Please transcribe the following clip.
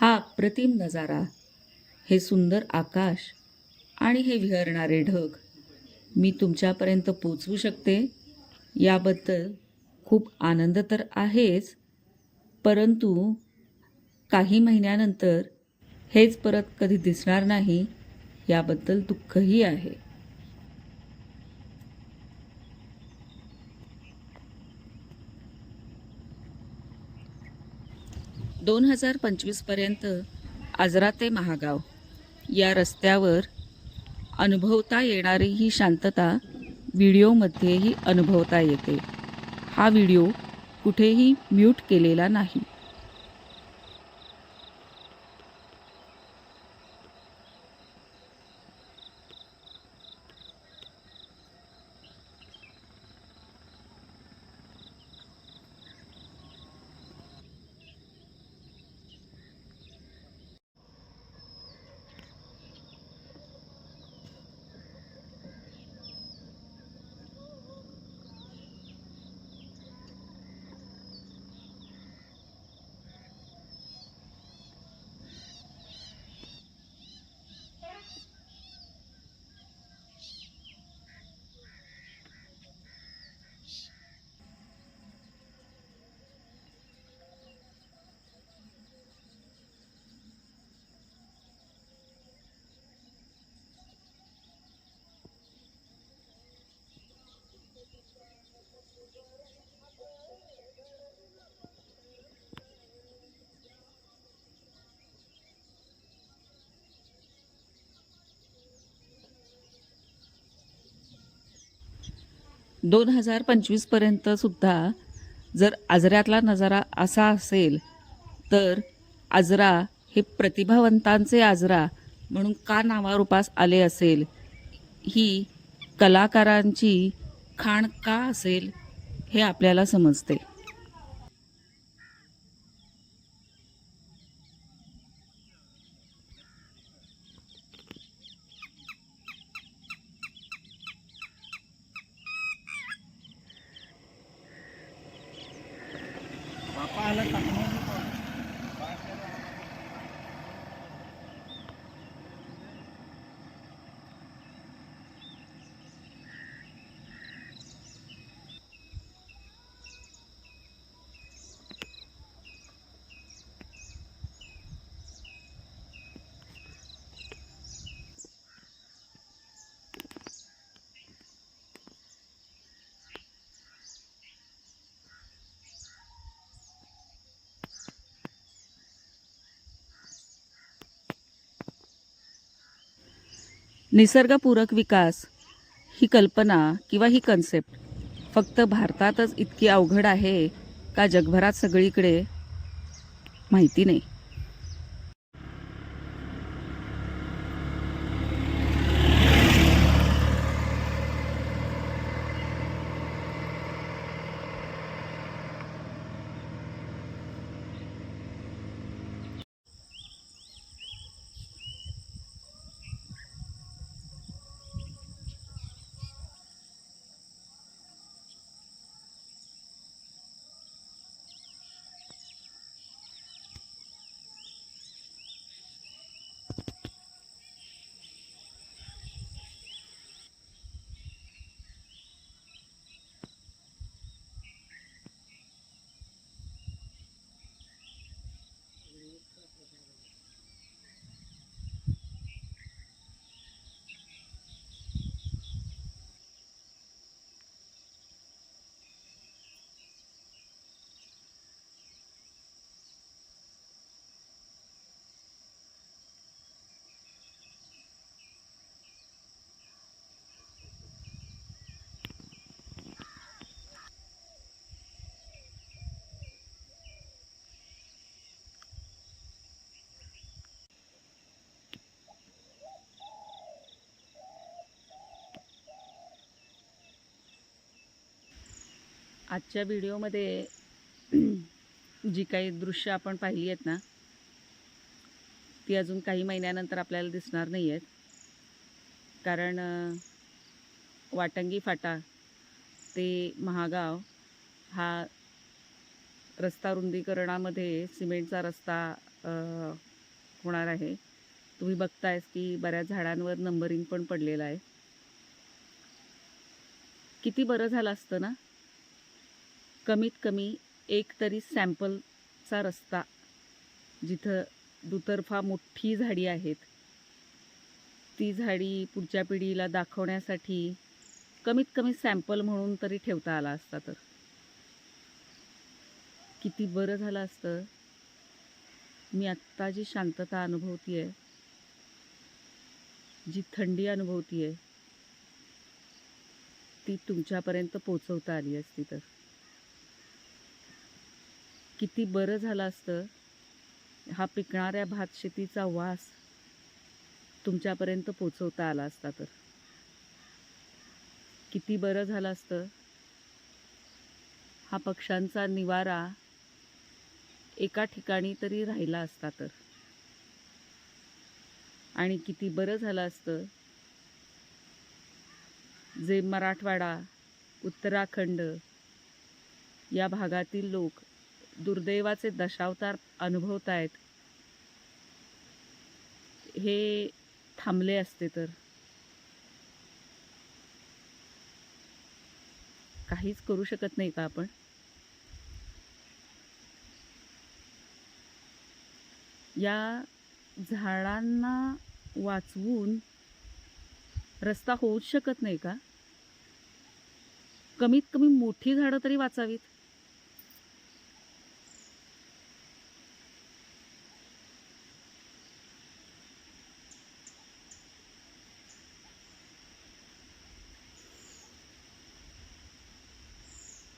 हा अप्रतिम नजारा हे सुंदर आकाश आणि हे विहरणारे ढग मी तुमच्यापर्यंत पोचवू शकते? याबद्दल खूप आनंद तर आहेच परंतु काही महिन्यानंतर हेच परत कधी दिसणार नाही याबद्दल दुःखही आहे. दोन हजार पंचवीसपर्यंत आजरा ते महागाव या रस्त्यावर अनुभवता येणारी ही शांतता व्हिडिओमध्येही अनुभवता येते. हा व्हिडिओ कुठेही म्यूट केलेला नाही. दोन हजार पंचवीसपर्यंत सुद्धा जर आजऱ्यातला नजारा असा असेल तर आजरा हे प्रतिभावंतांचे आजरा म्हणून का नावारूपास आले असेल? ही कलाकारांची खाण का असेल हे आपल्याला समजते. निसर्गपूरक विकास ही कल्पना किंवा ही कन्सेप्ट फक्त भारतातच इतकी अवघड आहे का जगभरात सगळीकडे? माहिती नाही. आजच्या व्हिडिओमध्ये जी काही दृश्य आपण पाहिली आहेत ना ती अजून काही महिन्यानंतर आपल्याला दिसणार नाही आहेत. कारण वाटंगी फाटा ते महागाव हा रस्ता रुंदीकरणामध्ये सिमेंटचा रस्ता होणार आहे. तुम्ही बघतायस की बऱ्याच झाडांवर नंबरिंग पण पडलेलं आहे. किती बरं झालं असतं ना? कमीत कमी एक तरी सॅम्पलचा रस्ता जिथं दुतर्फा मोठी झाडी आहेत. ती झाडी पुढच्या पिढीला दाखवण्यासाठी कमीत कमी सॅम्पल म्हणून तरी ठेवता आला असता तर. किती बरं झालं असतं. मी आत्ता जी शांतता अनुभवती आहे जी थंडी अनुभवती आहे ती तुमच्यापर्यंत पोचवता आली असती तर. किती बरं झालं असतं. हा पिकणाऱ्या भात शेतीचा वास तुमच्यापर्यंत पोचवता आला असता तर. किती बरं झालं असतं. हा पक्ष्यांचा निवारा एका ठिकाणी तरी राहिला असता तर. आणि किती बरं झालं असतं. जे मराठवाडा उत्तराखंड या भागातील लोक दुर्दैवाचे दशावतार अनुभवतायत. हे थांबले असते तर. काहीच करू शकत नाही का आपण? या झाडांना वाचवून रस्ता होऊच शकत नाही का? कमीत कमी मोठी झाडं तरी वाचावीत.